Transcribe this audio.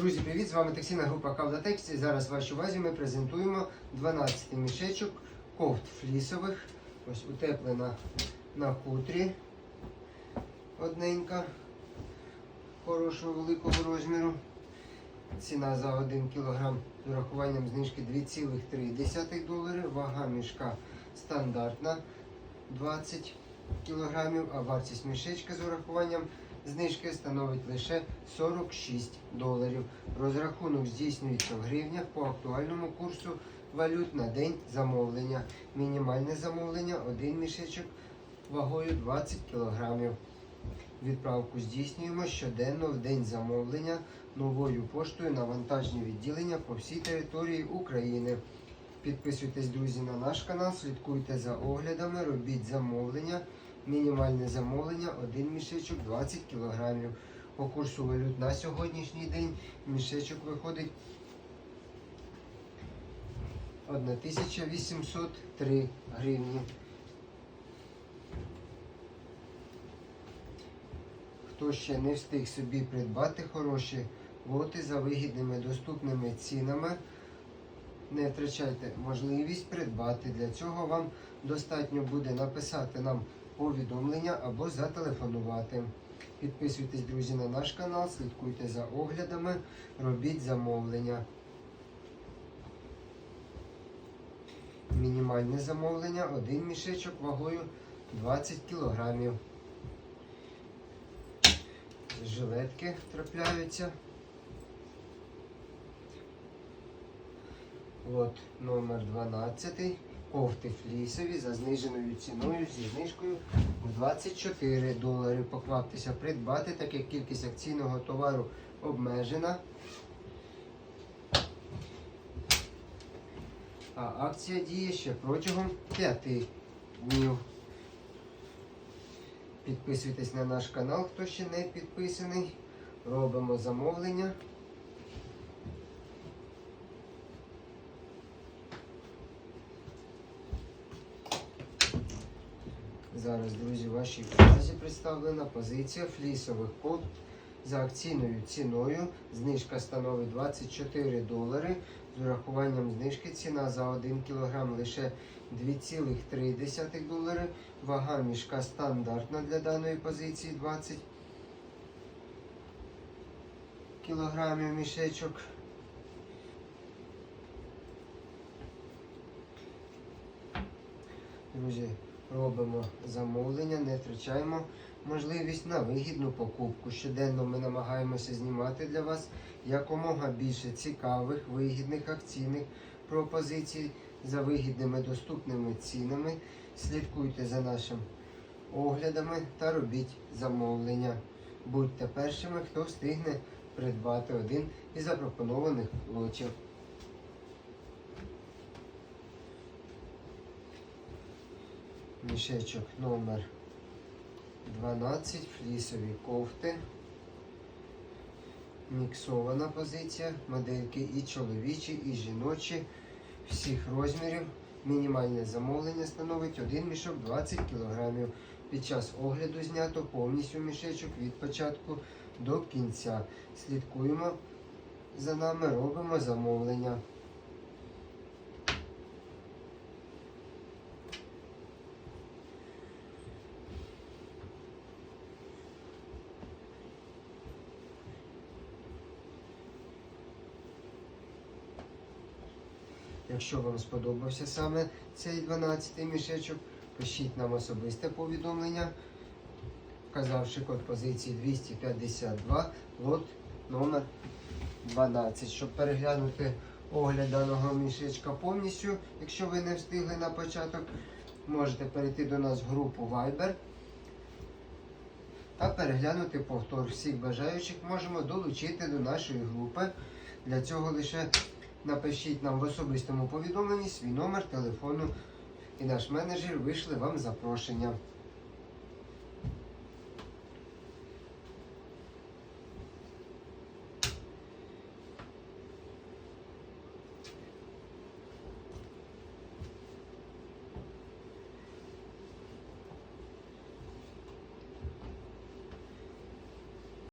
Друзі, привіт! З вами текстильна група Кавдатекст. І зараз в вашій увазі ми презентуємо 12 мішечок кофт флісових. Ось утеплена на хутрі. Одненька хорошого великого розміру. Ціна за 1 кг з урахуванням знижки 2,3 долари. Вага мішка стандартна 20 кг, а вартість мішечка з урахуванням знижки становить лише 46 доларів. Розрахунок здійснюється в гривнях по актуальному курсу валют на день замовлення. Мінімальне замовлення один мішечок вагою 20 кг. Відправку здійснюємо щоденно в день замовлення новою поштою на вантажні відділення по всій території України. Підписуйтесь, друзі, на наш канал, слідкуйте за оглядами, робіть замовлення. Мінімальне замовлення один мішечок 20 кг. По курсу валют на сьогоднішній день мішечок виходить 1803 гривні. Хто ще не встиг собі придбати хороші лоти за вигідними доступними цінами, не втрачайте можливість придбати. Для цього вам достатньо буде написати нам повідомлення або зателефонувати. Підписуйтесь, друзі, на наш канал, слідкуйте за оглядами, робіть замовлення. Мінімальне замовлення один мішечок вагою 20 кг. Жилетки трапляються. Лот номер 12. Кофти флісові за зниженою ціною зі знижкою в 24 долари. Покваптеся придбати, так як кількість акційного товару обмежена. А акція діє ще протягом 5 днів. Підписуйтесь на наш канал, хто ще не підписаний. Робимо замовлення. Зараз, друзі, вашій увазі представлена позиція флісових кофт за акційною ціною. Знижка становить 24 долари. З урахуванням знижки ціна за 1 кг лише 2,3 долари. Вага мішка стандартна для даної позиції 20 кілограмів мішечок. Друзі, робимо замовлення, не втрачаємо можливість на вигідну покупку. Щоденно ми намагаємося знімати для вас якомога більше цікавих, вигідних акційних пропозицій за вигідними доступними цінами. Слідкуйте за нашими оглядами та робіть замовлення. Будьте першими, хто встигне придбати один із запропонованих лотів. Мішечок номер 12, флісові кофти. Міксована позиція, модельки і чоловічі, і жіночі, всіх розмірів. Мінімальне замовлення становить один мішок 20 кг. Під час огляду знято повністю мішечок від початку до кінця. Слідкуємо за нами, робимо замовлення. Якщо вам сподобався саме цей 12 мішечок, пишіть нам особисте повідомлення, вказавши код позиції 252, лот номер 12. Щоб переглянути огляд даного мішечка повністю, якщо ви не встигли на початок, можете перейти до нас в групу Viber та переглянути повтор всіх бажаючих можемо долучити до нашої групи. Для цього лише Напишіть нам в особистому повідомленні свій номер телефону, і наш менеджер вийшли вам запрошення.